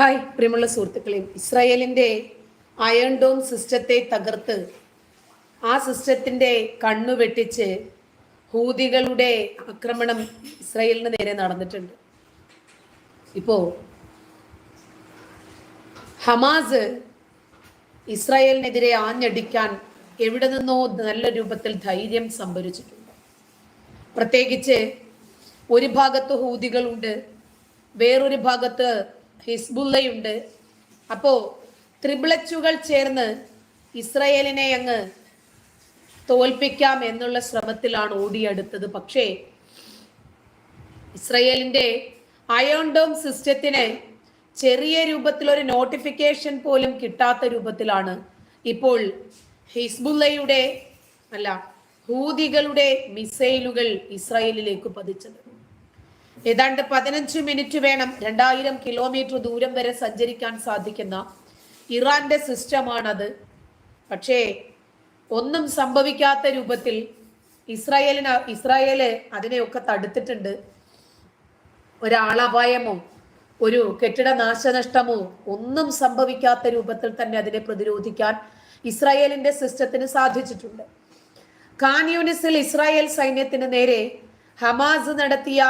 Hi പ്രിയമുള്ള സുഹൃത്തുക്കളെ. ഇസ്രായേലിന്റെ അയൺ ഡോം സിസ്റ്റത്തെ തകർത്ത് ആ സിസ്റ്റത്തിന്റെ കണ്ണു വെട്ടിച്ച് ഹൂതികളുടെ ആക്രമണം ഇസ്രായേലിന് നേരെ നടന്നിട്ടുണ്ട്. ഇപ്പോൾ ഹമാസ് ഇസ്രായേലിനെതിരെ ആഞ്ഞടിക്കാൻ എവിടെ നിന്നോ നല്ല രൂപത്തിൽ ധൈര്യം സംഭരിച്ചിട്ടുണ്ട്. പ്രത്യേകിച്ച് ഒരു ഭാഗത്ത് ഹൂതികളുണ്ട് വേറൊരു ഭാഗത്ത് ഹിസ്ബുള്ളയുണ്ട്. അപ്പോ ത്രിബിളച്ചുകൾ ചേർന്ന് ഇസ്രയേലിനെ അങ്ങ് തോൽപ്പിക്കാം എന്നുള്ള ശ്രമത്തിലാണ് ഓടിയെടുത്തത്. പക്ഷേ ഇസ്രയേലിന്റെ അയോൺ ഡോം സിസ്റ്റത്തിന് ചെറിയ രൂപത്തിൽ ഒരു നോട്ടിഫിക്കേഷൻ പോലും കിട്ടാത്ത രൂപത്തിലാണ് ഇപ്പോൾ ഹിസ്ബുല്ലയുടെ അല്ല ഹൂതികളുടെ മിസൈലുകൾ ഇസ്രയേലിലേക്ക് പതിച്ചത്. ഏതാണ്ട് പതിനഞ്ച് മിനിറ്റ് വേണം രണ്ടായിരം കിലോമീറ്റർ ദൂരം വരെ സഞ്ചരിക്കാൻ സാധിക്കുന്ന ഇറാന്റെ സിസ്റ്റമാണത്. പക്ഷേ ഒന്നും സംഭവിക്കാത്ത രൂപത്തിൽ ഇസ്രായേലിന് ഇസ്രായേൽ അതിനെയൊക്കെ തടുത്തിട്ടുണ്ട്. ഒരാളപായമോ ഒരു കെട്ടിട നാശനഷ്ടമോ ഒന്നും സംഭവിക്കാത്ത രൂപത്തിൽ തന്നെ അതിനെ പ്രതിരോധിക്കാൻ ഇസ്രായേലിന്റെ സിസ്റ്റത്തിന് സാധിച്ചിട്ടുണ്ട്. കാൻ യൂണിസിൽ ഇസ്രായേൽ സൈന്യത്തിന് നേരെ ഹമാസ് നടത്തിയ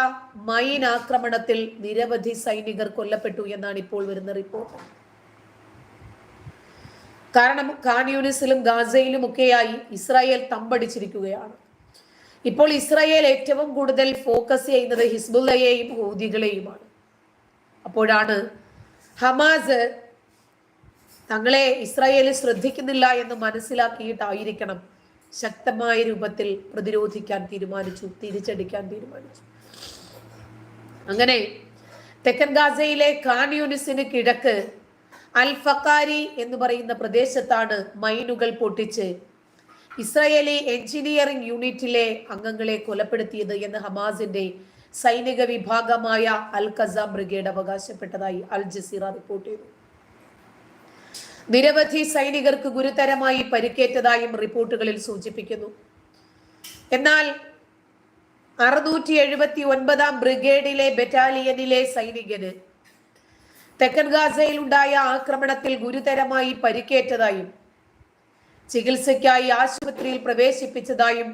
മൈൻ ആക്രമണത്തിൽ നിരവധി സൈനികർ കൊല്ലപ്പെട്ടു എന്നാണ് ഇപ്പോൾ വരുന്ന റിപ്പോർട്ട്. കാരണം ഖാൻ ഗാസയിലും ഒക്കെയായി ഇസ്രായേൽ തമ്പടിച്ചിരിക്കുകയാണ്. ഇപ്പോൾ ഇസ്രായേൽ ഏറ്റവും കൂടുതൽ ഫോക്കസ് ചെയ്യുന്നത് ഹിസ്ബുല്ലയെയും ഹൂദികളെയുമാണ് അപ്പോഴാണ് ഹമാസ് തങ്ങളെ ഇസ്രായേൽ ശ്രദ്ധിക്കുന്നില്ല എന്ന് മനസ്സിലാക്കിയിട്ടായിരിക്കണം ശക്തമായ രൂപത്തിൽ പ്രതിരോധിക്കാൻ തീരുമാനിച്ചു തിരിച്ചടിക്കാൻ തീരുമാനിച്ചു. അങ്ങനെ തെക്കൻ ഗാസയിലെ ഖാൻ യൂണിസിന് കിഴക്ക് അൽ ഫക്കാരി എന്ന് പറയുന്ന പ്രദേശത്താണ് മൈനുകൾ പൊട്ടിച്ച് ഇസ്രായേലി എഞ്ചിനീയറിംഗ് യൂണിറ്റിലെ അംഗങ്ങളെ കൊലപ്പെടുത്തിയത് എന്ന് ഹമാസിന്റെ സൈനിക വിഭാഗമായ അൽ ഖസ ബ്രിഗേഡ് അവകാശപ്പെട്ടതായി അൽ ജസീറ റിപ്പോർട്ട് ചെയ്തു. നിരവധി സൈനികർക്ക് ഗുരുതരമായി പരിക്കേറ്റതായും റിപ്പോർട്ടുകളിൽ സൂചിപ്പിക്കുന്നു. എന്നാൽ അറുന്നൂറ്റി എഴുപത്തി ഒൻപതാം ബ്രിഗേഡിലെ ബറ്റാലിയനിലെ സൈനികന് തെക്കൻ ഗാസയിൽ ഉണ്ടായ ആക്രമണത്തിൽ ഗുരുതരമായി പരിക്കേറ്റതായും ചികിത്സയ്ക്കായി ആശുപത്രിയിൽ പ്രവേശിപ്പിച്ചതായും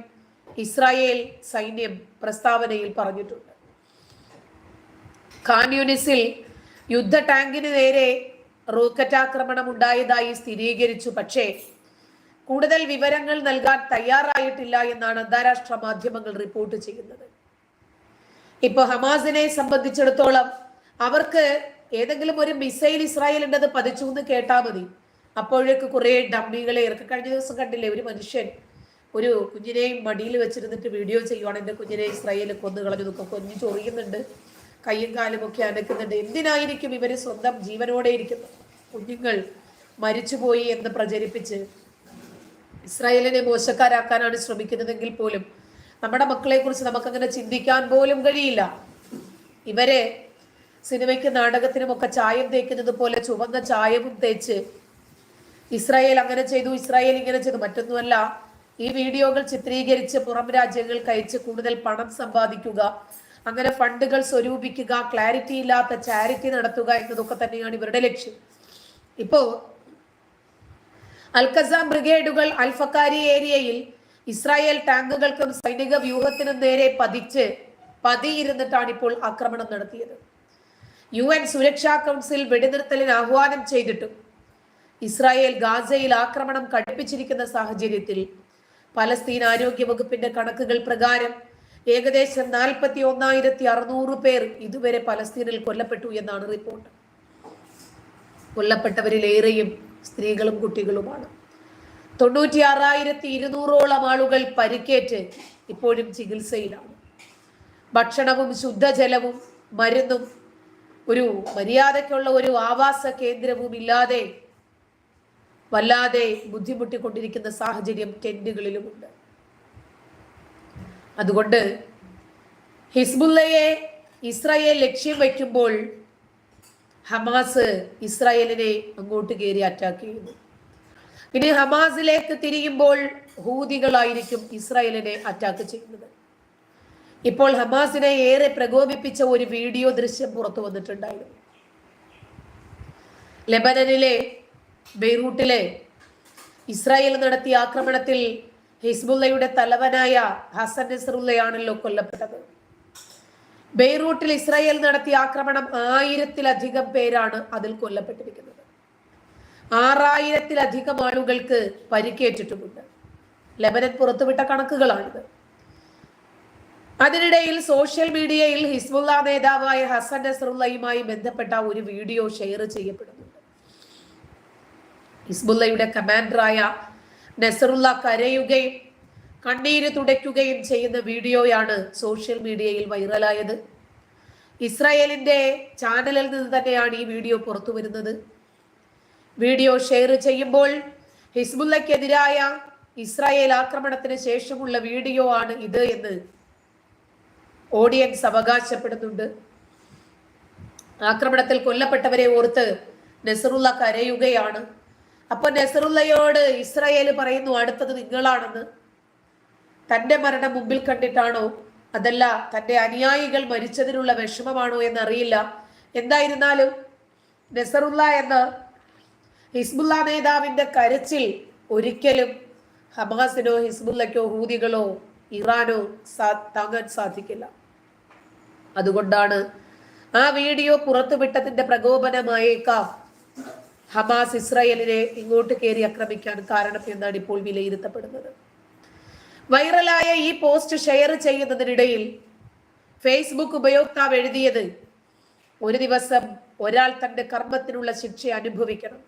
ഇസ്രായേൽ സൈന്യം പ്രസ്താവനയിൽ പറഞ്ഞിട്ടുണ്ട്. ഖാൻ യൂണിസിൽ യുദ്ധ ടാങ്കിന് നേരെ റോക്കറ്റ് ആക്രമണം ഉണ്ടായതായി സ്ഥിരീകരിച്ചു. പക്ഷേ കൂടുതൽ വിവരങ്ങൾ നൽകാൻ തയ്യാറായിട്ടില്ല എന്നാണ് അന്താരാഷ്ട്ര മാധ്യമങ്ങൾ റിപ്പോർട്ട് ചെയ്യുന്നത്. ഇപ്പൊ ഹമാസിനെ സംബന്ധിച്ചിടത്തോളം അവർക്ക് ഏതെങ്കിലും ഒരു മിസൈൽ ഇസ്രായേൽ ഉണ്ടത് പതിച്ചു എന്ന് കേട്ടാൽ മതി. അപ്പോഴേക്ക് കുറെ ഡമ്മികളെ ഇറക്കി കഴിഞ്ഞ ദിവസം കണ്ടില്ലേ ഒരു മനുഷ്യൻ ഒരു കുഞ്ഞിനെയും മടിയിൽ വെച്ചിരുന്നിട്ട് വീഡിയോ ചെയ്യുവാണ്. എന്റെ കുഞ്ഞിനെ ഇസ്രായേൽ കൊന്നു കളഞ്ഞു നോക്കും കൊഞ്ഞു ചൊറിയുന്നുണ്ട്. കയ്യും കാലും ഒക്കെ അനക്കുന്നുണ്ട്. എന്തിനായിരിക്കും ഇവർ സ്വന്തം ജീവനോടെ ഇരിക്കുന്നത്? കുഞ്ഞുങ്ങൾ മരിച്ചുപോയി എന്ന് പ്രചരിപ്പിച്ച് ഇസ്രായേലിനെ മോശക്കാരാക്കാനാണ് ശ്രമിക്കുന്നതെങ്കിൽ പോലും നമ്മുടെ മക്കളെ കുറിച്ച് നമുക്കങ്ങനെ ചിന്തിക്കാൻ പോലും കഴിയില്ല. ഇവരെ സിനിമയ്ക്ക് നാടകത്തിനും ഒക്കെ ചായം തേക്കുന്നത് പോലെ ചുവന്ന ചായവും തേച്ച് ഇസ്രായേൽ അങ്ങനെ ചെയ്തു ഇസ്രായേൽ ഇങ്ങനെ ചെയ്തു. മറ്റൊന്നുമല്ല ഈ വീഡിയോകൾ ചിത്രീകരിച്ച് പുറം രാജ്യങ്ങൾക്ക് അയച്ച് കൂടുതൽ പണം സമ്പാദിക്കുക അങ്ങനെ ഫണ്ടുകൾ സ്വരൂപിക്കുക ക്ലാരിറ്റി ഇല്ലാത്ത ചാരിറ്റി നടത്തുക എന്നതൊക്കെ തന്നെയാണ് ഇവരുടെ ലക്ഷ്യം. ഇപ്പോ അൽഖസാം ബ്രിഗേഡുകൾ അൽഫക്കാരി ഏരിയയിൽ ഇസ്രായേൽ ടാങ്കുകൾക്കും സൈനിക വ്യൂഹത്തിനും നേരെ പതിച്ച് പതിയിരുന്നിട്ടാണ് ഇപ്പോൾ ആക്രമണം നടത്തിയത്. യു എൻ സുരക്ഷാ കൗൺസിൽ വെടിനിർത്തലിന് ആഹ്വാനം ചെയ്തിട്ടും ഇസ്രായേൽ ഗാസയിൽ ആക്രമണം കടുപ്പിച്ചിരിക്കുന്ന സാഹചര്യത്തിൽ പലസ്തീൻ ആരോഗ്യ വകുപ്പിന്റെ കണക്കുകൾ പ്രകാരം ഏകദേശം നാൽപ്പത്തി ഒന്നായിരത്തി അറുന്നൂറ് പേർ ഇതുവരെ പലസ്തീനിൽ കൊല്ലപ്പെട്ടു എന്നാണ് റിപ്പോർട്ട്. കൊല്ലപ്പെട്ടവരിലേറെയും സ്ത്രീകളും കുട്ടികളുമാണ്. തൊണ്ണൂറ്റി ആറായിരത്തി ഇരുന്നൂറോളം ആളുകൾ പരിക്കേറ്റ് ഇപ്പോഴും ചികിത്സയിലാണ്. ഭക്ഷണവും ശുദ്ധജലവും മരുന്നും ഒരു മര്യാദയ്ക്കുള്ള ഒരു ആവാസ കേന്ദ്രവും ഇല്ലാതെ വല്ലാതെ ബുദ്ധിമുട്ടിക്കൊണ്ടിരിക്കുന്ന സാഹചര്യം ടെന്റുകളിലുമുണ്ട്. അതുകൊണ്ട് ഹിസ്ബുല്ലയെ ഇസ്രായേൽ ലക്ഷ്യം വയ്ക്കുമ്പോൾ ഹമാസ് ഇസ്രായേലിനെ അങ്ങോട്ട് കയറി അറ്റാക്ക് ചെയ്യുന്നു. പിന്നെ ഹമാസിലേക്ക് തിരിയുമ്പോൾ ഹൂതികളായിരിക്കും ഇസ്രായേലിനെ അറ്റാക്ക് ചെയ്യുന്നത്. ഇപ്പോൾ ഹമാസിനെ ഏറെ പ്രകോപിപ്പിച്ച ഒരു വീഡിയോ ദൃശ്യം പുറത്തു വന്നിട്ടുണ്ടായിരുന്നു. ലെബനനിലെ ബെയ്റൂട്ടിലെ ഇസ്രായേൽ നടത്തിയ ആക്രമണത്തിൽ ഹിസ്ബുള്ളയുടെ തലവനായ ഹസൻ നസറുള്ളയാണല്ലോ കൊല്ലപ്പെട്ടത്. ബെയ്റൂട്ടിൽ ഇസ്രായേൽ നടത്തിയ ആക്രമണം ആയിരത്തിലധികം പേരാണ് അതിൽ കൊല്ലപ്പെട്ടിരിക്കുന്നത്. ആറായിരത്തിലധികം ആളുകൾക്ക് പരിക്കേറ്റിട്ടുമുണ്ട്. ലെബനൻ പുറത്തുവിട്ട കണക്കുകളാണിത്. അതിനിടയിൽ സോഷ്യൽ മീഡിയയിൽ ഹിസ്ബുള്ള നേതാവായ ഹസൻ നസറുള്ളയുമായി ബന്ധപ്പെട്ട ഒരു വീഡിയോ ഷെയർ ചെയ്യപ്പെടുന്നുണ്ട്. ഹിസ്ബുള്ളയുടെ കമാൻഡറായ നസറുള്ള കരയുകയും കണ്ണീര് തുടയ്ക്കുകയും ചെയ്യുന്ന വീഡിയോയാണ് സോഷ്യൽ മീഡിയയിൽ വൈറലായത്. ഇസ്രായേലിന്റെ ചാനലിൽ നിന്ന് തന്നെയാണ് ഈ വീഡിയോ പുറത്തു വരുന്നത്. വീഡിയോ ഷെയർ ചെയ്യുമ്പോൾ ഹിസ്ബുല്ലയ്ക്കെതിരായ ഇസ്രായേൽ ആക്രമണത്തിന് ശേഷമുള്ള വീഡിയോ ആണ് ഇത് എന്ന് ഓഡിയൻസ് അവകാശപ്പെടുന്നുണ്ട്. ആക്രമണത്തിൽ കൊല്ലപ്പെട്ടവരെ ഓർത്ത് നെസറുള്ള കരയുകയാണ്. അപ്പൊ നെസറുള്ളയോട് ഇസ്രായേൽ പറയുന്നു അടുത്തത് നിങ്ങളാണെന്ന്. തന്റെ മരണം മുമ്പിൽ കണ്ടിട്ടാണോ? അതല്ല തന്റെ അനുയായികൾ മരിച്ചതിനുള്ള വിഷമമാണോ എന്നറിയില്ല. എന്തായിരുന്നാലും നെസറുല്ല എന്ന ഹിസ്ബുല്ല നേതാവിന്റെ കരച്ചിൽ ഒരിക്കലും ഹമാസിനോ ഹിസ്ബുല്ലക്കോ ഹൂതികളോ ഇറാനോ സാ താങ്ങാൻ സാധിക്കില്ല. അതുകൊണ്ടാണ് ആ വീഡിയോ പുറത്തുവിട്ടതിന്റെ പ്രകോപനമായേക്കാം ഹമാസ് ഇസ്രായേലിനെ ഇങ്ങോട്ട് കയറി ആക്രമിക്കാൻ കാരണം എന്നാണ് ഇപ്പോൾ വിലയിരുത്തപ്പെടുന്നത്. വൈറലായ ഈ പോസ്റ്റ് ഷെയർ ചെയ്യുന്നതിനിടയിൽ ഫേസ്ബുക്ക് ഉപയോക്താവ് എഴുതിയത് ഒരു ദിവസം ഒരാൾ തന്റെ കർമ്മത്തിനുള്ള ശിക്ഷ അനുഭവിക്കണം.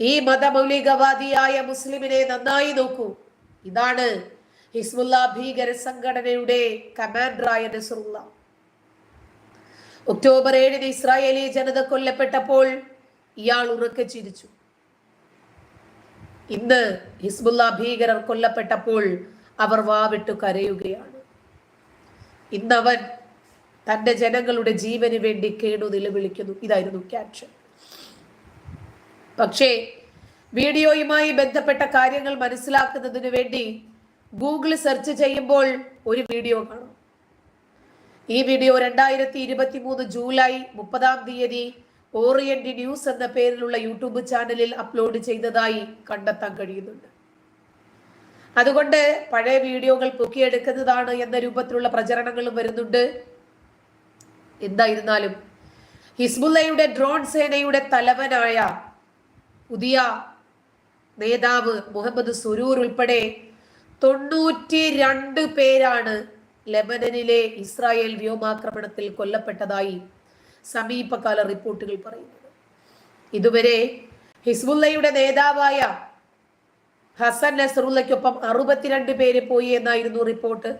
ഈ മതമൗലികവാദിയായ മുസ്ലിമിനെ നന്നായി നോക്കൂ. ഇതാണ് ഹിസ്ബുല്ല ഭീകര സംഘടനയുടെ കമാൻഡറായ നസറുള്ള. ഒക്ടോബർ ഏഴിന് ഇസ്രായേലി ജനത കൊല്ലപ്പെട്ടപ്പോൾ ഇയാൾ ഉറക്കെ ചിരിച്ചു. ഇന്ന് ഹിസ്ബുല്ല ഭീകരർ കൊല്ലപ്പെട്ടപ്പോൾ അവർ വാവിട്ടു കരയുകയാണ്. ഇന്നവൻ തന്റെ ജനങ്ങളുടെ ജീവന് വേണ്ടി കേടു നിലവിളിക്കുന്നു. ഇതായിരുന്നു ക്യാപ്ഷൻ. പക്ഷേ വീഡിയോയുമായി ബന്ധപ്പെട്ട കാര്യങ്ങൾ മനസ്സിലാക്കുന്നതിന് വേണ്ടി ഗൂഗിൾ സെർച്ച് ചെയ്യുമ്പോൾ ഒരു വീഡിയോ കാണും. ഈ വീഡിയോ രണ്ടായിരത്തി ഇരുപത്തി മൂന്ന് ജൂലൈ മുപ്പതാം തീയതി ഓറിയന്റ് ന്യൂസ് എന്ന പേരിലുള്ള യൂട്യൂബ് ചാനലിൽ അപ്ലോഡ് ചെയ്തതായി കണ്ടെത്താൻ കഴിയുന്നുണ്ട്. അതുകൊണ്ട് പഴയ വീഡിയോകൾ പൊക്കിയെടുക്കുന്നതാണ് എന്ന രൂപത്തിലുള്ള പ്രചരണങ്ങളും വരുന്നുണ്ട്. എന്തായിരുന്നാലും ഹിസ്ബുല്ലയുടെ ഡ്രോൺ സേനയുടെ തലവനായ പുതിയ നേതാവ് മുഹമ്മദ് സുരൂർ ഉൾപ്പെടെ തൊണ്ണൂറ്റി രണ്ട് പേരാണ് ലെബനനിലെ ഇസ്രായേൽ വ്യോമാക്രമണത്തിൽ കൊല്ലപ്പെട്ടതായി സമീപകാല റിപ്പോർട്ടുകൾ പറയുന്നത്. ഇതുവരെ ഹിസ്ബുല്ലയുടെ നേതാവായ ഹസൻ നസറുല്ലയ്ക്കൊപ്പം അറുപത്തിരണ്ട് പേര് പോയി എന്നായിരുന്നു റിപ്പോർട്ട്.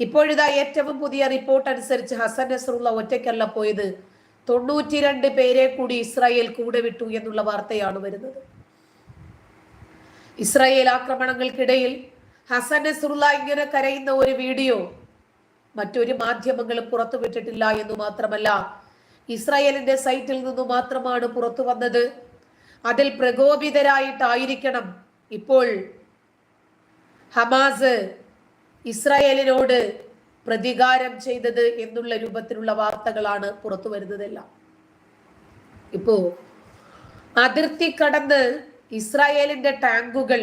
ഇപ്പോഴിതാ ഏറ്റവും പുതിയ റിപ്പോർട്ട് അനുസരിച്ച് ഹസൻ നസറുള്ള ഒറ്റയ്ക്കല്ല പോയത്. തൊണ്ണൂറ്റിരണ്ട് പേരെ കൂടി ഇസ്രായേൽ കൂടെ വിട്ടു എന്നുള്ള വാർത്തയാണ് വരുന്നത്. ഇസ്രായേൽ ആക്രമണങ്ങൾക്കിടയിൽ ഹസൻ നസറുള്ള ഇങ്ങനെ കരയുന്ന ഒരു വീഡിയോ മറ്റൊരു മാധ്യമങ്ങളും പുറത്തുവിട്ടിട്ടില്ല എന്ന് മാത്രമല്ല ഇസ്രായേലിന്റെ സൈറ്റിൽ നിന്ന് മാത്രമാണ് പുറത്തു വന്നത്. അതിൽ പ്രകോപിതരായിട്ടായിരിക്കണം ഇപ്പോൾ ഹമാസ് ഇസ്രായേലിനോട് പ്രതികാരം ചെയ്തത് എന്നുള്ള രൂപത്തിലുള്ള വാർത്തകളാണ് പുറത്തു വരുന്നതെല്ലാം. ഇപ്പോ അതിർത്തി കടന്ന് ഇസ്രായേലിന്റെ ടാങ്കുകൾ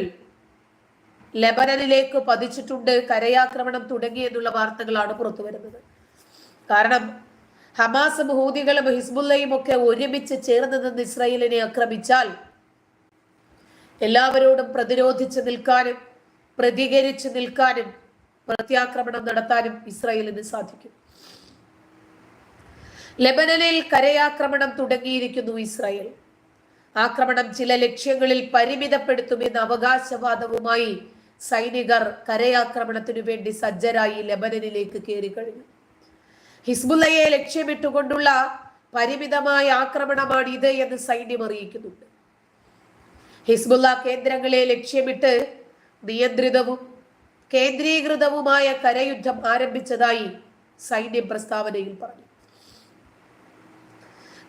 ലെബനനിലേക്ക് പതിച്ചിട്ടുണ്ട്. കരയാക്രമണം തുടങ്ങി എന്നുള്ള വാർത്തകളാണ് പുറത്തു വരുന്നത്. കാരണം ഹമാസും ഹൂതികളും ഹിസ്ബുല്ലയും ഒക്കെ ഒരുമിച്ച് ചേർന്ന് നിന്ന് ഇസ്രയേലിനെ ആക്രമിച്ചാൽ എല്ലാവരോടും പ്രതിരോധിച്ച് നിൽക്കാനും പ്രതികരിച്ച് നിൽക്കാനും പ്രത്യാക്രമണം നടത്താനും ഇസ്രായേലിന് സാധിക്കും. ലെബനനിൽ കരയാക്രമണം തുടങ്ങിയിരിക്കുന്നു ഇസ്രായേൽ. ആക്രമണം ചില ലക്ഷ്യങ്ങളിൽ പരിമിതപ്പെടുത്തുമെന്ന അവകാശവാദവുമായി സൈനികർ കരയാക്രമണത്തിനു വേണ്ടി സജ്ജരായി ലെബനനിലേക്ക് കയറി കഴിഞ്ഞു ഹിസ്ബുല്ലയെ ലക്ഷ്യമിട്ടുകൊണ്ടുള്ള പരിമിതമായ ആക്രമണമാണ് ഇത് എന്ന് സൈന്യം അറിയിക്കുന്നുണ്ട്. ഹിസ്ബുല്ല കേന്ദ്രങ്ങളെ ലക്ഷ്യമിട്ട് നിയന്ത്രിതവും കേന്ദ്രീകൃതവുമായ കരയുദ്ധം ആരംഭിച്ചതായി സൈന്യം പ്രസ്താവനയിൽ പറഞ്ഞു.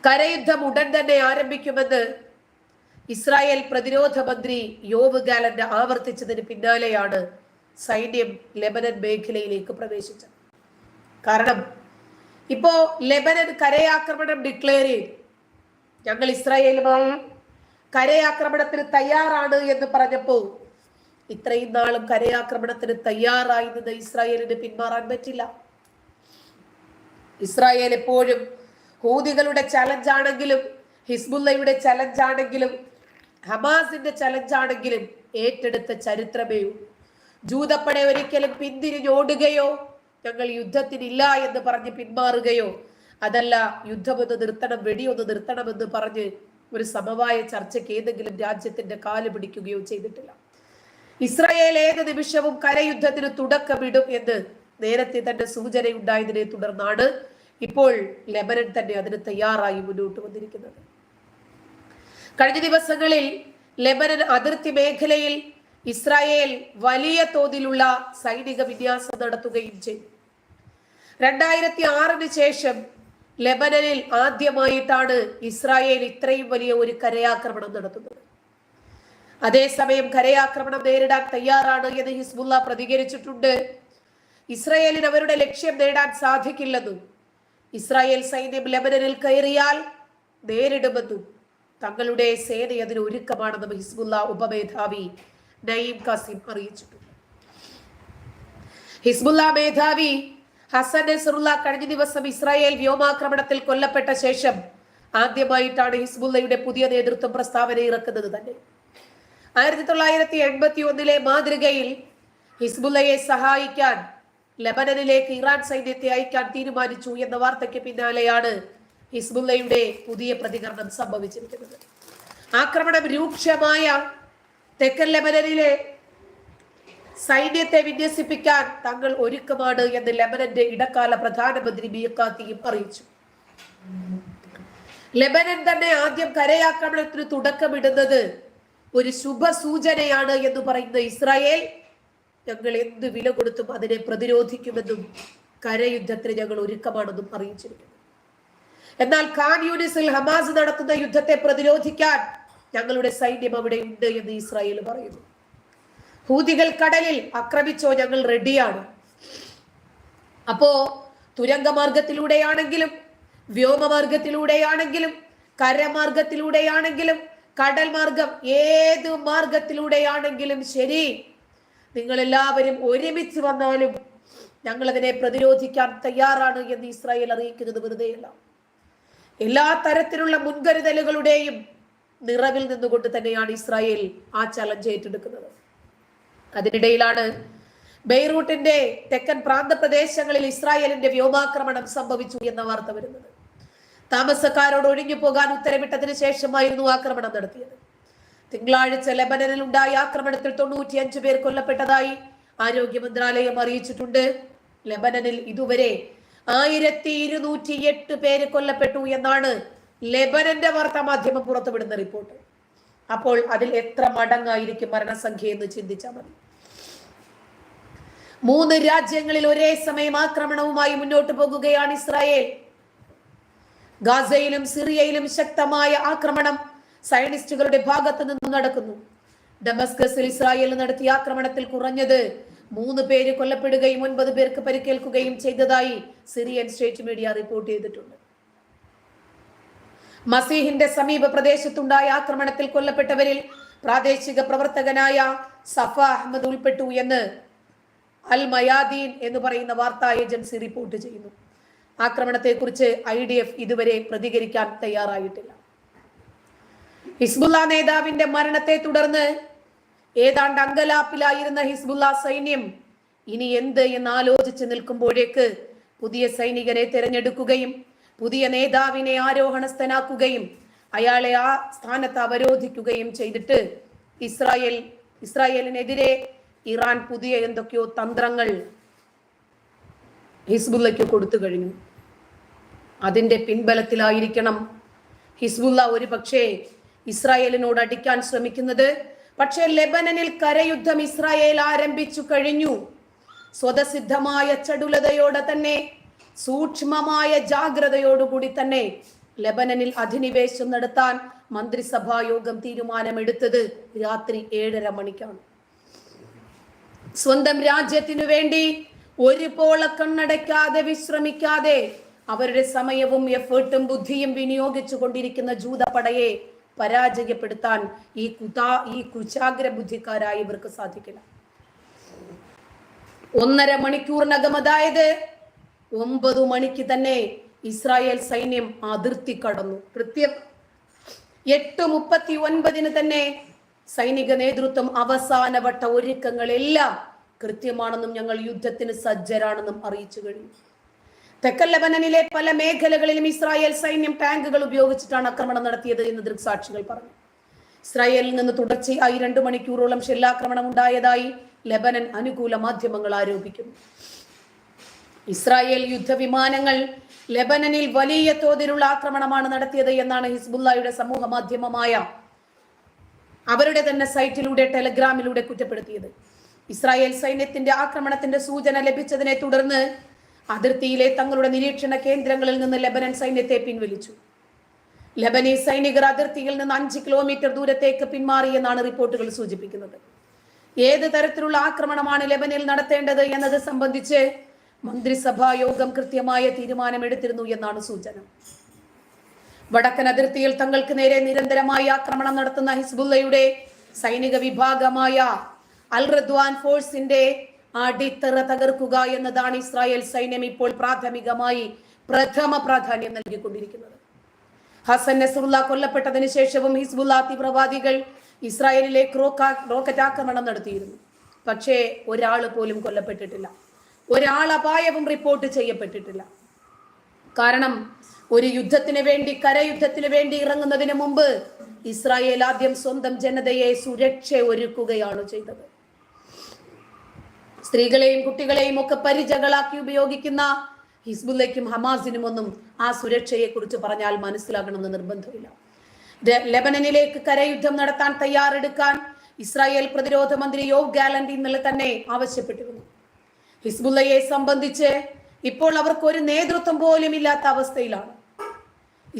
കരയുദ്ധം ഉടൻ തന്നെ ആരംഭിക്കുമെന്ന് ഇസ്രായേൽ പ്രതിരോധ മന്ത്രി യോവ് ഗാലന്റ് ആവർത്തിച്ചതിന് പിന്നാലെയാണ് സൈന്യം ലെബനൻ മേഖലയിലേക്ക് പ്രവേശിച്ചത്. കാരണം ഇപ്പോ ലെബനൻ കരയാക്രമണം ഡിക്ലെയർ ചെയ്തു. ഞങ്ങൾ ഇസ്രായേലുമായി കരയാക്രമണത്തിന് തയ്യാറാണ് എന്ന് പറഞ്ഞപ്പോൾ ഇത്രയും നാളും കരയാക്രമണത്തിന് തയ്യാറായി നിന്ന് ഇസ്രായേലിന് പിന്മാറാൻ പറ്റില്ല. ഇസ്രായേൽ എപ്പോഴും ഹൂതികളുടെ ചലഞ്ച് ആണെങ്കിലും ഹിസ്ബുല്ലയുടെ ചലഞ്ച് ആണെങ്കിലും ഹമാസിന്റെ ചലഞ്ച് ആണെങ്കിലും ഏറ്റെടുത്ത ചരിത്രമേ ജൂതപ്പടെ ഒരിക്കലും പിന്തിരിഞ്ഞോടുകയോ ഞങ്ങൾ യുദ്ധത്തിനില്ല എന്ന് പറഞ്ഞ് പിന്മാറുകയോ അതല്ല യുദ്ധമൊന്ന് നിർത്തണം വെടിയൊന്ന് നിർത്തണമെന്ന് പറഞ്ഞ് ഒരു സമവായ ചർച്ചയ്ക്ക് ഏതെങ്കിലും രാജ്യത്തിന്റെ കാൽ പിടിക്കുകയോ ചെയ്തിട്ടില്ല. ഇസ്രായേൽ ഏത് നിമിഷവും കരയുദ്ധത്തിന് തുടക്കമിടും എന്ന് നേരത്തെ തന്നെ സൂചനയുണ്ടായതിനെ തുടർന്നാണ് ഇപ്പോൾ ലെബനൻ തന്നെ അതിന് തയ്യാറായി മുന്നോട്ട് വന്നിരിക്കുന്നത്. കഴിഞ്ഞ ദിവസങ്ങളിൽ ലെബനൻ അതിർത്തി മേഖലയിൽ ഇസ്രായേൽ വലിയ തോതിലുള്ള സൈനിക വിന്യാസം നടത്തുകയും ചെയ്തു. രണ്ടായിരത്തി ആറിന് ശേഷം ലെബനനിൽ ആദ്യമായിട്ടാണ് ഇസ്രായേൽ ഇത്രയും വലിയ ഒരു കരയാക്രമണം നടത്തുന്നത്. അതേസമയം കരയാക്രമണം നേരിടാൻ തയ്യാറാണ് എന്ന് ഹിസ്ബുല്ല പ്രതികരിച്ചിട്ടുണ്ട്. ഇസ്രായേലിന് അവരുടെ ലക്ഷ്യം നേടാൻ സാധിക്കില്ലെന്നും ഇസ്രായേൽ സൈന്യം ലെബനനിൽ കയറിയാൽ നേരിടുമെന്നും തങ്ങളുടെ സേന അതിന് ഒരുക്കമാണെന്നും ഹിസ്ബുല്ല ഉപമേധാവി നയീം കാസിം അറിയിച്ചിട്ടുണ്ട്. ഹിസ്ബുല്ല മേധാവി ഹസൻ നസറുല്ല കഴിഞ്ഞ ദിവസം ഇസ്രായേൽ വ്യോമാക്രമണത്തിൽ കൊല്ലപ്പെട്ട ശേഷം ആദ്യമായിട്ടാണ് ഹിസ്ബുല്ലയുടെ പുതിയ നേതൃത്വം പ്രസ്താവന ഇറക്കുന്നത് തന്നെ. ആയിരത്തി തൊള്ളായിരത്തി എൺപത്തി ഒന്നിലെ മാതൃകയിൽ ഹിസ്ബുല്ലയെ സഹായിക്കാൻ ലബനനിലേക്ക് ഇറാൻ സൈന്യത്തെ അയക്കാൻ തീരുമാനിച്ചു എന്ന വാർത്തയ്ക്ക് പിന്നാലെയാണ് ഹിസ്ബുല്ലയുടെ പുതിയ പ്രതികരണം സംഭവിച്ചിരിക്കുന്നത്. ആക്രമണം രൂക്ഷമായ തെക്കൻ ലെബനനിലെ സൈന്യത്തെ വിന്യസിപ്പിക്കാൻ തങ്ങൾ ഒരുക്കമാണ് എന്ന് ലെബനന്റെ ഇടക്കാല പ്രധാനമന്ത്രി മിയക്കാത്തിയും അറിയിച്ചു. ലെബനൻ തന്നെ ആദ്യം കരയാക്രമണത്തിന് തുടക്കമിടുന്നത് ഒരു ശുഭ സൂചനയാണ് എന്ന് പറയുന്ന ഇസ്രായേൽ ഞങ്ങൾ എന്ത് വില കൊടുത്തും അതിനെ പ്രതിരോധിക്കുമെന്നും കരയുദ്ധത്തിന് ഞങ്ങൾ ഒരുക്കമാണെന്നും അറിയിച്ചിരിക്കുന്നു. എന്നാൽ ഖാൻ യൂണിസിൽ ഹമാസ് നടത്തുന്ന യുദ്ധത്തെ പ്രതിരോധിക്കാൻ ഞങ്ങളുടെ സൈന്യം അവിടെ ഉണ്ട് എന്ന് ഇസ്രായേൽ പറയുന്നു. ഹൂതികൾ കടലിൽ ആക്രമിച്ചോ ഞങ്ങൾ റെഡിയാണ്. അപ്പോ തുരങ്കമാർഗത്തിലൂടെയാണെങ്കിലും വ്യോമമാർഗത്തിലൂടെയാണെങ്കിലും കരമാർഗത്തിലൂടെയാണെങ്കിലും കടൽ മാർഗം ഏത് മാർഗത്തിലൂടെയാണെങ്കിലും ശരി. നിങ്ങൾ എല്ലാവരും ഒരുമിച്ച് വന്നാലും ഞങ്ങൾ അതിനെ പ്രതിരോധിക്കാൻ തയ്യാറാണ് എന്ന് ഇസ്രായേൽ അറിയിക്കുന്നത് വെറുതെയല്ല. എല്ലാ തരത്തിലുള്ള മുൻകരുതലുകളുടെയും നിറവിൽ നിന്നുകൊണ്ട് തന്നെയാണ് ഇസ്രായേൽ ആ ചലഞ്ച് ഏറ്റെടുക്കുന്നത്. അതിനിടയിലാണ് ബെയ്റൂട്ടിന്റെ തെക്കൻ പ്രാന്തപ്രദേശങ്ങളിൽ ഇസ്രായേലിന്റെ വ്യോമാക്രമണം സംഭവിച്ചു എന്ന വാർത്ത വരുന്നത്. താമസക്കാരോട് ഒഴിഞ്ഞു പോകാൻ ഉത്തരവിട്ടതിന് ശേഷമായിരുന്നു ആക്രമണം നടത്തിയത്. തിങ്കളാഴ്ച ലബനനിൽ ഉണ്ടായ ആക്രമണത്തിൽ തൊണ്ണൂറ്റിയഞ്ചു പേർ കൊല്ലപ്പെട്ടതായി ആരോഗ്യ മന്ത്രാലയം അറിയിച്ചിട്ടുണ്ട്. ലബനനിൽ ഇതുവരെ ആയിരത്തി ഇരുന്നൂറ്റി എട്ട് പേര് കൊല്ലപ്പെട്ടു എന്നാണ് ലെബനന്റെ വാർത്താ മാധ്യമം പുറത്തുവിടുന്ന റിപ്പോർട്ട്. അപ്പോൾ അതിൽ എത്ര മടങ്ങായിരിക്കും മരണസംഖ്യ എന്ന് ചിന്തിച്ചാൽ മതി. മൂന്ന് രാജ്യങ്ങളിൽ ഒരേ സമയം ആക്രമണവുമായി മുന്നോട്ട് പോകുകയാണ് ഇസ്രായേൽ. ഗാസയിലും സിറിയയിലും ശക്തമായ ആക്രമണം സയനിസ്റ്റുകളുടെ ഭാഗത്ത് നിന്നും നടക്കുന്നു. ഡമസ്കസിൽ ഇസ്രായേൽ നടത്തിയ ആക്രമണത്തിൽ കുറഞ്ഞത് മൂന്ന് പേര് കൊല്ലപ്പെടുകയും ഒൻപത് പേർക്ക് പരിക്കേൽക്കുകയും ചെയ്തതായി സിറിയൻ സ്റ്റേറ്റ് മീഡിയ റിപ്പോർട്ട് ചെയ്തിട്ടുണ്ട്. മസീഹിന്റെ സമീപ പ്രദേശത്തുണ്ടായ ആക്രമണത്തിൽ കൊല്ലപ്പെട്ടവരിൽ പ്രാദേശിക പ്രവർത്തകനായ സഫ അഹമ്മദ് ഉൾപ്പെട്ടു എന്ന് അൽ മയാദീൻ എന്ന് പറയുന്ന വാർത്താ ഏജൻസി റിപ്പോർട്ട് ചെയ്യുന്നു. ആക്രമണത്തെക്കുറിച്ച് ഐ ഡി എഫ് ഇതുവരെ പ്രതികരിക്കാൻ തയ്യാറായിട്ടില്ല. ഹിസ്ബുല്ല നേതാവിന്റെ മരണത്തെ തുടർന്ന് ഏതാണ്ട് അങ്കലാപ്പിലായിരുന്ന ഹിസ്ബുല്ല സൈന്യം ഇനി എന്ത് എന്ന് ആലോചിച്ച് നിൽക്കുമ്പോഴേക്ക് പുതിയ സൈനികരെ തിരഞ്ഞെടുക്കുകയും പുതിയ നേതാവിനെ ആരോഹണസ്ഥനാക്കുകയും അയാളെ ആ സ്ഥാനത്ത് അവരോധിക്കുകയും ചെയ്തിട്ട് ഇസ്രായേൽ ഇസ്രായേലിനെതിരെ ഇറാൻ പുതിയ എന്തൊക്കെയോ തന്ത്രങ്ങൾ ഹിസ്ബുല്ലയ്ക്ക് കൊടുത്തു കഴിഞ്ഞു. അതിന്റെ പിൻബലത്തിലായിരിക്കണം ഹിസ്ബുല്ല ഒരു പക്ഷേ ഇസ്രായേലിനോട് അടിക്കാൻ ശ്രമിക്കുന്നത്. പക്ഷേ ലെബനനിൽ കരയുദ്ധം ഇസ്രായേൽ ആരംഭിച്ചു കഴിഞ്ഞു. സ്വതസിദ്ധമായ ചടുലതയോടെ തന്നെ സൂക്ഷ്മമായ ജാഗ്രതയോടുകൂടി തന്നെ ലെബനനിൽ അധിനിവേശം നടത്താൻ മന്ത്രിസഭാ യോഗം തീരുമാനമെടുത്തത് രാത്രി ഏഴര മണിക്കാണ്. സ്വന്തം രാജ്യത്തിനു വേണ്ടി ഒരു പോള കണ്ണടയ്ക്കാതെ വിശ്രമിക്കാതെ അവരുടെ സമയവും എഫേർട്ടും ബുദ്ധിയും വിനിയോഗിച്ചു കൊണ്ടിരിക്കുന്ന ജൂതപടയെ പരാജയപ്പെടുത്താൻ ഈ കുതാ ഈ കുശാഗ്ര ബുദ്ധിക്കാരായി ഇവർക്ക് സാധിക്കില്ല. ഒന്നര മണിക്കൂറിനകം അതായത് ഒമ്പത് മണിക്ക് തന്നെ ഇസ്രായേൽ സൈന്യം അതിർത്തി കടന്നു. കൃത്യം എട്ട് മുപ്പത്തി ഒൻപതിന് തന്നെ സൈനിക നേതൃത്വം അവസാനവട്ട ഒരുക്കങ്ങളെല്ലാം കൃത്യമാണെന്നും ഞങ്ങൾ യുദ്ധത്തിന് സജ്ജരാണെന്നും അറിയിച്ചു കഴിഞ്ഞു. തെക്കൻ ലബനനിലെ പല മേഖലകളിലും ഇസ്രായേൽ സൈന്യം ടാങ്കുകൾ ഉപയോഗിച്ചിട്ടാണ് ആക്രമണം നടത്തിയത് എന്ന് ദൃക്സാക്ഷികൾ പറഞ്ഞു. ഇസ്രായേലിൽ നിന്ന് തുടർച്ചയായി രണ്ടു മണിക്കൂറോളം ഷെല്ലാക്രമണം ഉണ്ടായതായി ലബനൻ അനുകൂല മാധ്യമങ്ങൾ ആരോപിക്കുന്നു. ഇസ്രായേൽ യുദ്ധവിമാനങ്ങൾ ലബനനിൽ വലിയ തോതിലുള്ള ആക്രമണമാണ് നടത്തിയത് എന്നാണ് ഹിസ്ബുല്ലായുടെ സമൂഹ മാധ്യമമായ അവരുടെ തന്നെ സൈറ്റിലൂടെ ടെലഗ്രാമിലൂടെ കുറ്റപ്പെടുത്തിയത്. ഇസ്രായേൽ സൈന്യത്തിന്റെ ആക്രമണത്തിന്റെ സൂചന ലഭിച്ചതിനെ തുടർന്ന് അതിർത്തിയിലെ തങ്ങളുടെ നിരീക്ഷണ കേന്ദ്രങ്ങളിൽ നിന്ന് ലെബനൻ സൈന്യത്തെ പിൻവലിച്ചു. ലെബനീസ് സൈനികർ അതിർത്തിയിൽ നിന്ന് അഞ്ച് കിലോമീറ്റർ ദൂരത്തേക്ക് പിന്മാറിയെന്നാണ് റിപ്പോർട്ടുകൾ സൂചിപ്പിക്കുന്നത്. ഏത് തരത്തിലുള്ള ആക്രമണമാണ് ലെബനിൽ നടത്തേണ്ടത് എന്നത് സംബന്ധിച്ച് മന്ത്രിസഭാ യോഗം കൃത്യമായ തീരുമാനമെടുത്തിരുന്നു എന്നാണ് സൂചന. വടക്കൻ അതിർത്തിയിൽ തങ്ങൾക്ക് നേരെ നിരന്തരമായി ആക്രമണം നടത്തുന്ന ഹിസ്ബുല്ലയുടെ സൈനിക വിഭാഗമായ അൽ റദ്വാൻ ഫോഴ്സിന്റെ അടിത്തറ തകർക്കുക എന്നതാണ് ഇസ്രായേൽ സൈന്യം ഇപ്പോൾ പ്രാഥമികമായി പ്രഥമ പ്രാധാന്യം നൽകിക്കൊണ്ടിരിക്കുന്നത്. ഹസൻ നസറുല്ല കൊല്ലപ്പെട്ടതിന് ശേഷവും ഹിസ്ബുല്ല തീവ്രവാദികൾ ഇസ്രായേലിലേക്ക് റോക്കറ്റ് ആക്രമണം നടത്തിയിരുന്നു. പക്ഷേ ഒരാൾ പോലും കൊല്ലപ്പെട്ടിട്ടില്ല. ഒരാൾ അപായവും റിപ്പോർട്ട് ചെയ്യപ്പെട്ടിട്ടില്ല. കാരണം ഒരു യുദ്ധത്തിന് വേണ്ടി കരയുദ്ധത്തിന് വേണ്ടി ഇറങ്ങുന്നതിന് മുമ്പ് ഇസ്രായേൽ ആദ്യം സ്വന്തം ജനതയെ സുരക്ഷ ഒരുക്കുകയാണ് ചെയ്തത്. സ്ത്രീകളെയും കുട്ടികളെയും ഒക്കെ പരിചകളാക്കി ഉപയോഗിക്കുന്ന ഹിസ്ബുല്ലയ്ക്കും ഹമാസിനും ഒന്നും ആ സുരക്ഷയെ കുറിച്ച് പറഞ്ഞാൽ മനസ്സിലാകണമെന്ന് നിർബന്ധമില്ല. ലെബനനിലേക്ക് കരയുദ്ധം നടത്താൻ തയ്യാറെടുക്കാൻ ഇസ്രായേൽ പ്രതിരോധ മന്ത്രി യോവ് ഗാലന്റ് ഇന്നലെ തന്നെ ആവശ്യപ്പെട്ടിരുന്നു. ഹിസ്ബുല്ലയെ സംബന്ധിച്ച് ഇപ്പോൾ അവർക്ക് ഒരു നേതൃത്വം പോലും ഇല്ലാത്ത അവസ്ഥയിലാണ്.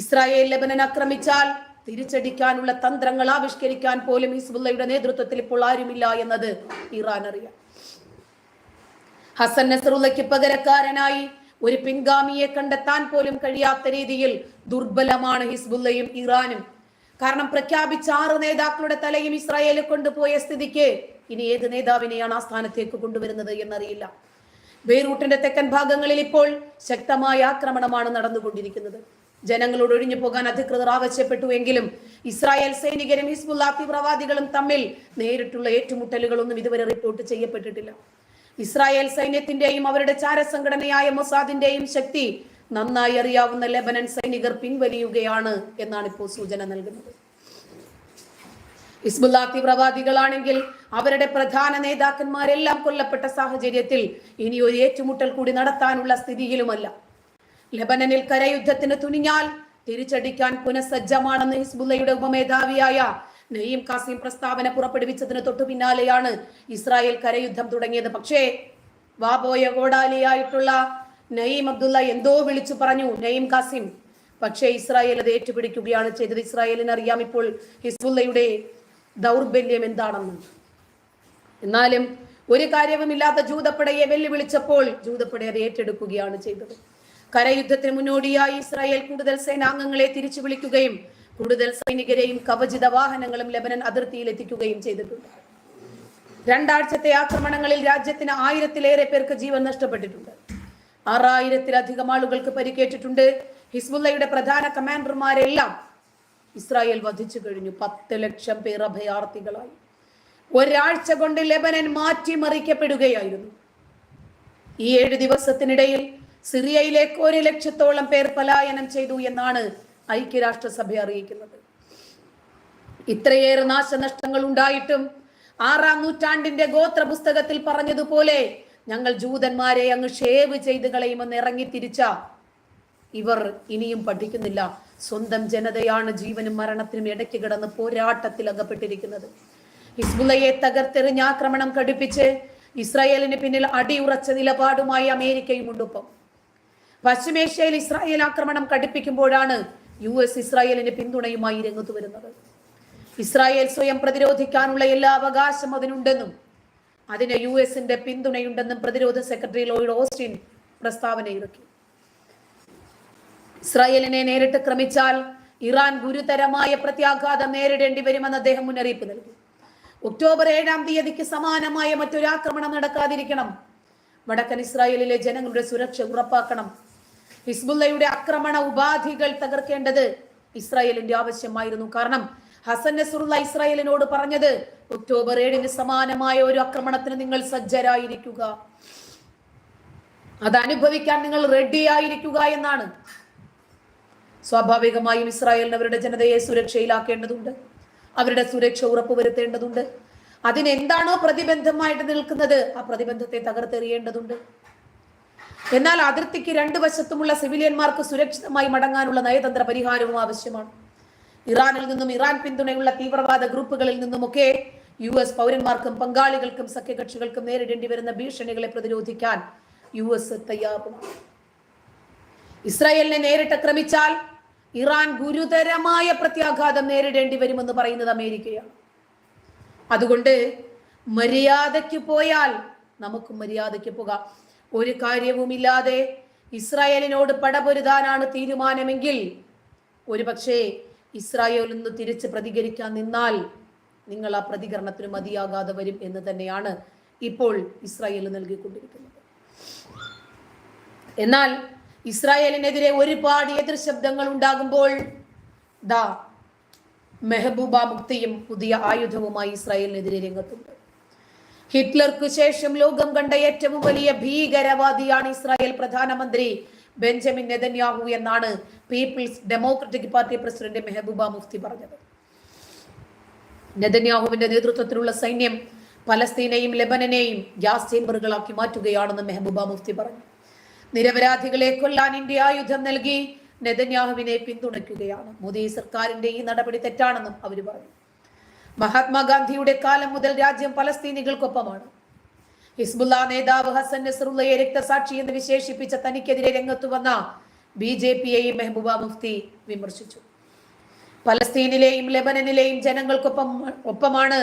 ഇസ്രായേൽ ലബനൻ ആക്രമിച്ചാൽ തിരിച്ചടിക്കാനുള്ള തന്ത്രങ്ങൾ ആവിഷ്കരിക്കാൻ പോലും ഹിസ്ബുല്ലയുടെ നേതൃത്വത്തിൽ ഇപ്പോൾ ആരുമില്ല എന്നത് ഇറാൻ അറിയാം. ഹസൻ നസറുല്ലയ്ക്ക് പകരക്കാരനായി ഒരു പിൻഗാമിയെ കണ്ടെത്താൻ പോലും കഴിയാത്ത രീതിയിൽ ദുർബലമാണ് ഹിസ്ബുല്ലയും ഇറാനും. കാരണം പ്രഖ്യാപിച്ച ആറ് നേതാക്കളുടെ തലയും ഇസ്രായേലിൽ കൊണ്ടുപോയ സ്ഥിതിക്ക് ഇനി ഏത് നേതാവിനെയാണ് ആ സ്ഥാനത്തേക്ക് കൊണ്ടുവരുന്നത് എന്നറിയില്ല. ബെയ്റൂട്ടിന്റെ തെക്കൻ ഭാഗങ്ങളിൽ ഇപ്പോൾ ശക്തമായ ആക്രമണമാണ് നടന്നുകൊണ്ടിരിക്കുന്നത്. ജനങ്ങളോട് ഒഴിഞ്ഞു പോകാൻ അധികൃതർ ആവശ്യപ്പെട്ടു എങ്കിലും ഇസ്രായേൽ സൈനികരും ഹിസ്ബുല്ലാ തീവ്രവാദികളും തമ്മിൽ നേരിട്ടുള്ള ഏറ്റുമുട്ടലുകളൊന്നും ഇതുവരെ റിപ്പോർട്ട് ചെയ്യപ്പെട്ടിട്ടില്ല. ഇസ്രായേൽ സൈന്യത്തിന്റെയും അവരുടെ ചാരസംഘടനയായ മൊസാദിന്റെയും ശക്തി നന്നായി അറിയാവുന്ന ലെബനൻ സൈനികർ പിൻവലിയുകയാണ് എന്നാണ് ഇപ്പോൾ സൂചന നൽകുന്നത്. ഹിസ്ബുല്ലാ തീവ്രവാദികളാണെങ്കിൽ അവരുടെ പ്രധാന നേതാക്കന്മാരെല്ലാം കൊല്ലപ്പെട്ട സാഹചര്യത്തിൽ ഇനി ഒരു ഏറ്റുമുട്ടൽ കൂടി നടത്താനുള്ള സ്ഥിതിയിലുമല്ല. ലെബനനിൽ കരയുദ്ധത്തിന് തുനിഞ്ഞാൽ തിരിച്ചടിക്കാൻ പുനഃസജ്ജമാണെന്ന് ഹിസ്ബുല്ലയുടെ ഉപമേധാവിയായ നെയ്യം കാസിം പ്രസ്താവന പുറപ്പെടുവിച്ചതിന് തൊട്ടു പിന്നാലെയാണ് ഇസ്രായേൽ കരയുദ്ധം തുടങ്ങിയത്. പക്ഷേ വാബോയ ഗോഡാലിയായിട്ടുള്ള നയീം അബ്ദുള്ള എന്തോ വിളിച്ചു പറഞ്ഞു നയീം കാസിം പക്ഷേ ഇസ്രായേൽ അത് ഏറ്റുപിടിക്കുകയാണ് ചെയ്തത്. ഇസ്രായേലിന് അറിയാം ഇപ്പോൾ ഹിസ്ബുല്ലയുടെ ദൗർബല്യം എന്താണെന്ന്. എന്നാലും ഒരു കാര്യവുമില്ലാത്ത ജൂതപ്പടയെ വെല്ലുവിളിച്ചപ്പോൾ ജൂതപ്പടയെ അത് ഏറ്റെടുക്കുകയാണ് ചെയ്തത്. കരയുദ്ധത്തിന് മുന്നോടിയായി ഇസ്രായേൽ കൂടുതൽ സേനാംഗങ്ങളെ തിരിച്ചു വിളിക്കുകയും കൂടുതൽ സൈനികരെയും കവചിത വാഹനങ്ങളും ലെബനൻ അതിർത്തിയിൽ എത്തിക്കുകയും ചെയ്തിട്ടുണ്ട്. രണ്ടാഴ്ചത്തെ ആക്രമണങ്ങളിൽ രാജ്യത്തിന് ആയിരത്തിലേറെ പേർക്ക് ജീവൻ നഷ്ടപ്പെട്ടിട്ടുണ്ട്. ആറായിരത്തിലധികം ആളുകൾക്ക് പരിക്കേറ്റിട്ടുണ്ട്. ഹിസ്ബുല്ലയുടെ പ്രധാന കമാൻഡർമാരെല്ലാം ഇസ്രായേൽ വധിച്ചു കഴിഞ്ഞു. പത്ത് ലക്ഷം പേർ അഭയാർത്ഥികളായി. ഒരാഴ്ച കൊണ്ട് ലെബനൻ മാറ്റിമറിക്കപ്പെടുകയായിരുന്നു. ഈ ഏഴ് ദിവസത്തിനിടയിൽ സിറിയയിലേക്ക് ഒരു ലക്ഷത്തോളം പേർ പലായനം ചെയ്തു എന്നാണ് ഐക്യരാഷ്ട്രസഭ അറിയിക്കുന്നത്. ഇത്രയേറെ നാശനഷ്ടങ്ങൾ ഉണ്ടായിട്ടും ആറാം നൂറ്റാണ്ടിന്റെ ഗോത്ര പുസ്തകത്തിൽ പറഞ്ഞതുപോലെ ഞങ്ങൾ ജൂതന്മാരെ അങ്ങ് ഷേവ് ചെയ്ത് കളയുമെന്ന് ഇറങ്ങി തിരിച്ച ഇവർ ഇനിയും പഠിക്കുന്നില്ല. സ്വന്തം ജനതയാണ് ജീവനും മരണത്തിനും ഇടയ്ക്ക് കിടന്ന് പോരാട്ടത്തിൽ അകപ്പെട്ടിരിക്കുന്നത്. ഹിസ്ബുലയെ തകർത്തെറിഞ്ഞ് ആക്രമണം ഘടിപ്പിച്ച് ഇസ്രായേലിന് പിന്നിൽ അടിയുറച്ച നിലപാടുമായി അമേരിക്കയും ഉണ്ടൊപ്പം പശ്ചിമേഷ്യയിൽ ഇസ്രായേൽ ആക്രമണം കടുപ്പിക്കുമ്പോഴാണ് യു എസ് ഇസ്രായേലിന് പിന്തുണയുമായി രംഗത്ത് വരുന്നത്. ഇസ്രായേൽ സ്വയം പ്രതിരോധിക്കാനുള്ള എല്ലാ അവകാശം അതിനുണ്ടെന്നും അതിന് യു എസിന്റെ പിന്തുണയുണ്ടെന്നും പ്രതിരോധ സെക്രട്ടറി ലോയിഡ് ഓസ്റ്റിൻ പ്രസ്താവന ഇറക്കി ഇസ്രായേലിനെ നേരിട്ട് ക്രമിച്ചാൽ ഇറാൻ ഗുരുതരമായ പ്രത്യാഘാതം നേരിടേണ്ടി വരുമെന്ന് അദ്ദേഹം മുന്നറിയിപ്പ് നൽകി. ഒക്ടോബർ ഏഴാം തീയതിക്ക് സമാനമായ മറ്റൊരു ആക്രമണം നടക്കാതിരിക്കണം. വടക്കൻ ഇസ്രായേലിലെ ജനങ്ങളുടെ സുരക്ഷ ഉറപ്പാക്കണം ഹിസ്ബുല്ലയുടെ ആക്രമണ ഉപാധികൾ തകർക്കേണ്ടത് ഇസ്രായേലിന്റെ ആവശ്യമായിരുന്നു. കാരണം ഹസൻ നസുറുള്ള ഇസ്രായേലിനോട് പറഞ്ഞത് ഒക്ടോബർ ഏഴിന് സമാനമായ ഒരു ആക്രമണത്തിന് നിങ്ങൾ സജ്ജരായിരിക്കുക. അത് അനുഭവിക്കാൻ നിങ്ങൾ റെഡി ആയിരിക്കുക എന്നാണ്. സ്വാഭാവികമായും ഇസ്രായേലിന് അവരുടെ ജനതയെ സുരക്ഷയിലാക്കേണ്ടതുണ്ട്. അവരുടെ സുരക്ഷ ഉറപ്പുവരുത്തേണ്ടതുണ്ട്. അതിനെന്താണോ പ്രതിബന്ധമായിട്ട് നിൽക്കുന്നത് ആ പ്രതിബന്ധത്തെ തകർത്തെറിയേണ്ടതുണ്ട്. എന്നാൽ അതിർത്തിക്ക് രണ്ടു വശത്തുമുള്ള സിവിലിയന്മാർക്ക് സുരക്ഷിതമായി മടങ്ങാനുള്ള നയതന്ത്ര പരിഹാരവും ആവശ്യമാണ്. ഇറാനിൽ നിന്നും ഇറാൻ പിന്തുണയുള്ള തീവ്രവാദ ഗ്രൂപ്പുകളിൽ നിന്നുമൊക്കെ യു എസ് പൗരന്മാർക്കും പങ്കാളികൾക്കും സഖ്യകക്ഷികൾക്കും നേരിടേണ്ടി വരുന്ന ഭീഷണികളെ പ്രതിരോധിക്കാൻ യു എസ് തയ്യാറും. ഇസ്രായേലിനെ നേരിട്ട് ആക്രമിച്ചാൽ ഇറാൻ ഗുരുതരമായ പ്രത്യാഘാതം നേരിടേണ്ടി വരുമെന്ന് പറയുന്നത് അമേരിക്കയാണ്. അതുകൊണ്ട് മര്യാദയ്ക്ക് പോയാൽ നമുക്കും മര്യാദയ്ക്ക് പോകാം. ഒരു കാര്യവുമില്ലാതെ ഇസ്രായേലിനോട് പടപൊരുതാനാണ് തീരുമാനമെങ്കിൽ ഒരുപക്ഷെ ഇസ്രായേൽ നിന്ന് തിരിച്ച് പ്രതികരിക്കാൻ നിന്നാൽ നിങ്ങൾ ആ പ്രതികരണത്തിന് മതിയാകാതെ വരും എന്ന് തന്നെയാണ് ഇപ്പോൾ ഇസ്രായേൽ നൽകിക്കൊണ്ടിരിക്കുന്നത്. എന്നാൽ ഇസ്രായേലിനെതിരെ ഒരുപാട് എതിർ ശബ്ദങ്ങൾ ഉണ്ടാകുമ്പോൾ ദാ മെഹബൂബ മുക്തിയും പുതിയ ആയുധവുമായി ഇസ്രായേലിനെതിരെ രംഗത്തുണ്ട്. ഹിറ്റ്ലർക്ക് ശേഷം ലോകം കണ്ട ഏറ്റവും വലിയ ഭീകരവാദിയാണ് ഇസ്രായേൽ പ്രധാനമന്ത്രി ബെഞ്ചമിൻ നെതന്യാഹു എന്നാണ് People's Democratic Party president Mehbooba Mufti പറഞ്ഞത്. നെതന്യാഹുവിന്റെ നേതൃത്വത്തിലുള്ള സൈന്യം പലസ്തീനെയും ലെബനനെയും ഗ്യാസ് ചേംബറുകളാക്കി മാറ്റുകയാണെന്ന് മെഹബൂബ മുഫ്തി പറഞ്ഞു. നിരപരാധികളെ കൊല്ലാൻ ഇന്ത്യ ആയുധം നൽകി നെതന്യാഹുവിനെ പിന്തുണയ്ക്കുകയാണ്. മോദി സർക്കാരിന്റെ ഈ നടപടി തെറ്റാണെന്നും അവർ പറഞ്ഞു. മഹാത്മാഗാന്ധിയുടെ കാലം മുതൽ രാജ്യം പലസ്തീനികൾക്കൊപ്പമാണ്. ഹിസ്ബുല്ല നേതാവ് ഹസൻ നസറുള്ളയെ രക്തസാക്ഷി എന്ന് വിശേഷിപ്പിച്ച തനിക്കെതിരെ രംഗത്തു വന്ന ബി ജെ പിയെയും മെഹബൂബ മുഫ്തി വിമർശിച്ചു. പലസ്തീനിലെയും ലെബനനിലെയും ജനങ്ങൾക്കൊപ്പം ഒപ്പമാണ്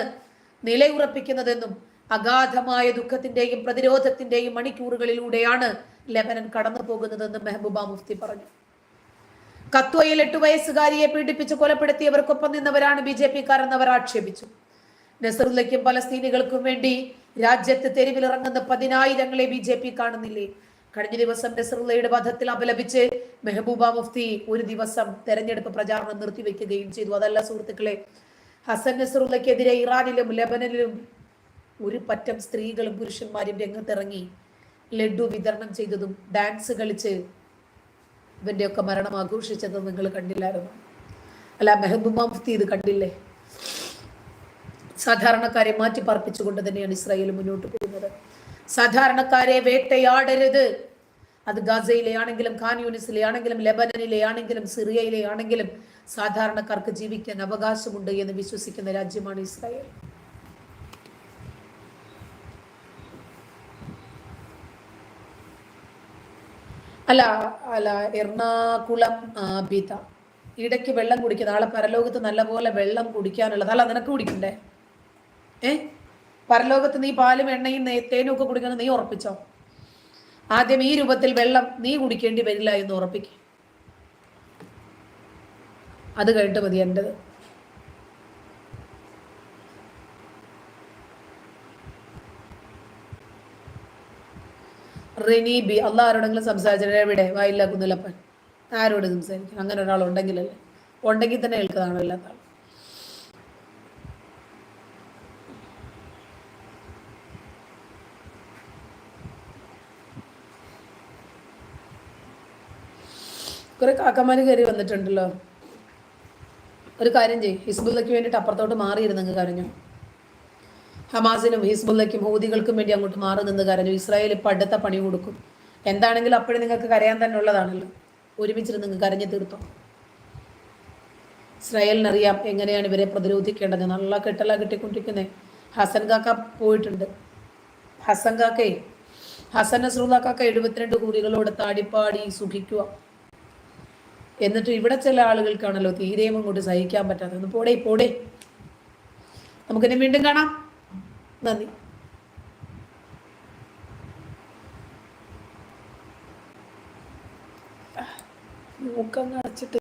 നിലയുറപ്പിക്കുന്നതെന്നും അഗാധമായ ദുഃഖത്തിന്റെയും പ്രതിരോധത്തിന്റെയും മണിക്കൂറുകളിലൂടെയാണ് ലെബനൻ കടന്നു പോകുന്നതെന്നും മെഹബൂബ മുഫ്തി പറഞ്ഞു. കത്വയിൽ എട്ട് വയസ്സുകാരിയെ പീഡിപ്പിച്ച് കൊലപ്പെടുത്തിയവർക്കൊപ്പം നിന്നവരാണ് ബി ജെ പിക്കാരെന്ന് അവർ ആക്ഷേപിച്ചു നസറുല്ലയ്ക്കും പലസ്തീനികൾക്കും വേണ്ടി രാജ്യത്ത് തെരുവിലിറങ്ങുന്ന പതിനായിരങ്ങളെ ബി ജെ പി കാണുന്നില്ലേ കഴിഞ്ഞ ദിവസം നസറുല്ലയുടെ വധത്തിൽ അപലപിച്ച് മെഹബൂബ മുഫ്തി ഒരു ദിവസം തെരഞ്ഞെടുപ്പ് പ്രചാരണം നിർത്തിവെക്കുകയും ചെയ്തു. അതല്ല സുഹൃത്തുക്കളെ ഹസൻ നസറുല്ലയ്ക്കെതിരെ ഇറാനിലും ലബനനിലും ഒരു പറ്റം സ്ത്രീകളും പുരുഷന്മാരും രംഗത്തിറങ്ങി ലഡു വിതരണം ചെയ്തതും ഡാൻസ് കളിച്ച് ഇവന്റെയൊക്കെ മരണം ആഘോഷിച്ചത് നിങ്ങൾ കണ്ടില്ലായിരുന്നു? അല്ല മെഹബൂബ മുഫ്തി ഇത് കണ്ടില്ലേ? സാധാരണക്കാരെ മാറ്റി പാർപ്പിച്ചുകൊണ്ട് തന്നെയാണ് ഇസ്രായേൽ മുന്നോട്ട് പോകുന്നത്. സാധാരണക്കാരെ വേട്ടയാടരുത്. അത് ഗാസയിലെ ആണെങ്കിലും ഖാൻ യൂണിസിലെ ആണെങ്കിലും ലെബനനിലെ ആണെങ്കിലും സിറിയയിലെ ആണെങ്കിലും സാധാരണക്കാർക്ക് ജീവിക്കാൻ അവകാശമുണ്ട് എന്ന് വിശ്വസിക്കുന്ന രാജ്യമാണ് ഇസ്രായേൽ. അല്ല അല്ല എറണാകുളം ആബിത ഇടയ്ക്ക് വെള്ളം കുടിക്കുക നാളെ പരലോകത്ത് നല്ലപോലെ വെള്ളം കുടിക്കാനുള്ളത്. അല്ല നിനക്ക് കുടിക്കണ്ടേ? ഏ? പരലോകത്ത് നീ പാലും എണ്ണയും തേനും ഒക്കെ കുടിക്കണം നീ ഉറപ്പിച്ചോ? ആദ്യം ഈ രൂപത്തിൽ വെള്ളം നീ കുടിക്കേണ്ടി വരില്ല എന്ന് ഉറപ്പിക്കും. അത് കഴിഞ്ഞിട്ട് മതി എന്റെത്. റിനി അള്ളാഹ് ആരോടെങ്കിലും സംസാരിച്ചിട്ട് എവിടെ? വായില്ല കുന്നിലപ്പൻ ആരോട് സംസാരിക്കും? അങ്ങനെ ഒരാൾ ഉണ്ടെങ്കിലല്ലേ? ഉണ്ടെങ്കിൽ തന്നെ കേൾക്കുന്നതാണോ ഇല്ലാത്ത ആൾ. കുറെ കാക്കമാര് കയറി വന്നിട്ടുണ്ടല്ലോ. ഒരു കാര്യം ചെയ്യും. ഹിസ്ബുല്ലയ്ക്ക് വേണ്ടിയിട്ട് അപ്പുറത്തോട്ട് മാറിയിരുന്നെങ്കിൽ കരഞ്ഞു. ഹമാസിനും ഹിസ്ബുല്ലയ്ക്കും ഹൂദികൾക്കും വേണ്ടി അങ്ങോട്ട് മാറി നിന്ന് കരഞ്ഞു. ഇസ്രായേൽ ഇപ്പം അടുത്ത പണി കൊടുക്കും. എന്താണെങ്കിലും അപ്പോഴും നിങ്ങൾക്ക് കരയാൻ തന്നെ ഉള്ളതാണല്ലോ. ഒരുമിച്ചിരുന്ന് നിങ്ങൾക്ക് കരഞ്ഞു തീർത്തോ? ഇസ്രായേലിനറിയാം എങ്ങനെയാണ് ഇവരെ പ്രതിരോധിക്കേണ്ടത്. നല്ല കെട്ടല കിട്ടിക്കൊണ്ടിരിക്കുന്നത് ഹസൻ കാക്ക പോയിട്ടുണ്ട്. ഹസൻ കാക്കയെ ഹസൻ നസ്രുല്ല കാക്ക എഴുപത്തിരണ്ട് കുറികളോട് താടിപ്പാടി സുഖിക്കുക. എന്നിട്ട് ഇവിടെ ചില ആളുകൾക്കാണല്ലോ തീരെയും അങ്ങോട്ട് സഹിക്കാൻ പറ്റാത്തത്. പോടേ പോടേ. നമുക്കിനി വീണ്ടും കാണാം. നന്ദി. മൂക്കങ്ങ് അടച്ചിട്ട്